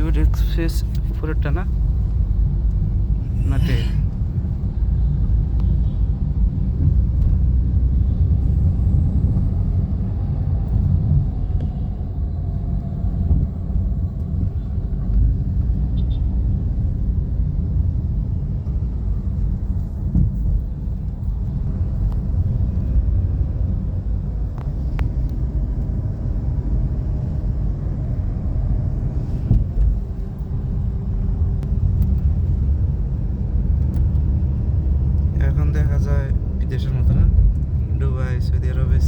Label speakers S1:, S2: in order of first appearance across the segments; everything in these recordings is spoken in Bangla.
S1: প্রাইভেট এক্সপ্রেস উপরেরটা না? না ট্রেন এখন দেখা যায় বিদেশের মতো না? দুবাই সৌদি আরবে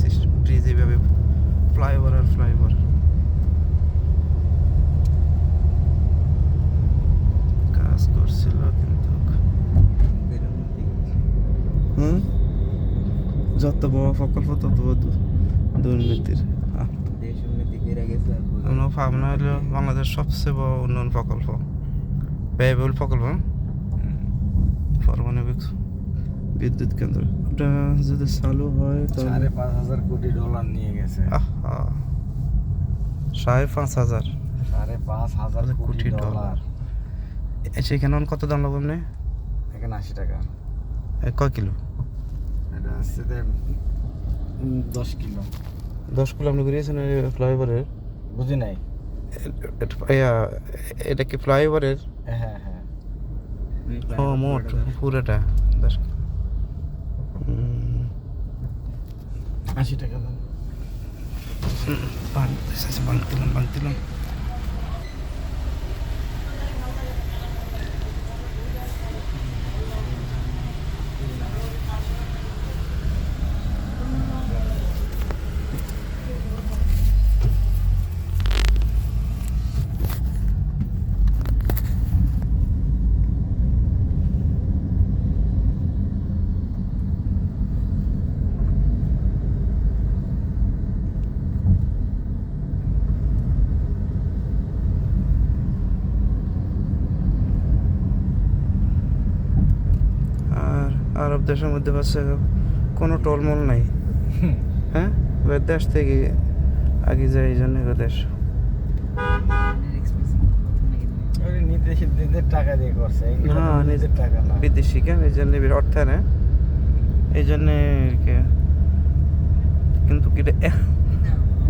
S1: ব্রিজ এইভাবে ফ্লাইওভার আর ফ্লাইওভার। কাজ করছিল কিন্তু হুম? যত বড় প্রকল্প তত বড় দুর্নীতির আমরা ভাবনা হলো বাংলাদেশ সবচেয়ে বড় উন্নয়ন প্রকল্প। ব্যয়বহুল প্রকল্প পারমাণবিক বিদ্যুৎ কেন্দ্র। ওটা যদি চালু হয়
S2: সাড়ে পাঁচ হাজার কোটি ডলার নিয়ে গেছে।
S1: সাড়ে পাঁচ হাজার।
S2: সাড়ে পাঁচ হাজার কোটি ডলার।
S1: সেখানে কত দাম লাগবে আপনি
S2: এখানে আশি টাকা।
S1: কয় কিলো?
S2: এটা হচ্ছে দশ কিলো।
S1: দশ কিলো আপনি ঘুরিয়েছেন ফ্লাইওভারের?
S2: বুঝি নাই।
S1: এটা কি ফ্লাইওভারের?
S2: হ্যাঁ হ্যাঁ।
S1: ও মোট পুরোটা। দশ কিলো
S2: আশি টাকা দাম
S1: পান আচ্ছা, পান দিলাম আরব দেশের মধ্যে পাচ্ছে কোনো টলমল নাই। হ্যাঁ? এবার দেশ থেকে আগে যায় এই জন্য দেশ।
S2: ওই নির্দেশ টাকা দিয়ে করছে।
S1: হ্যাঁ,
S2: নিজের টাকা
S1: বিদেশি কেন? এই জন্য অর্থায়নে এই জন্যে। কিন্তু কি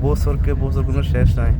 S1: বছরকে বছর কোনো শেষ নাই।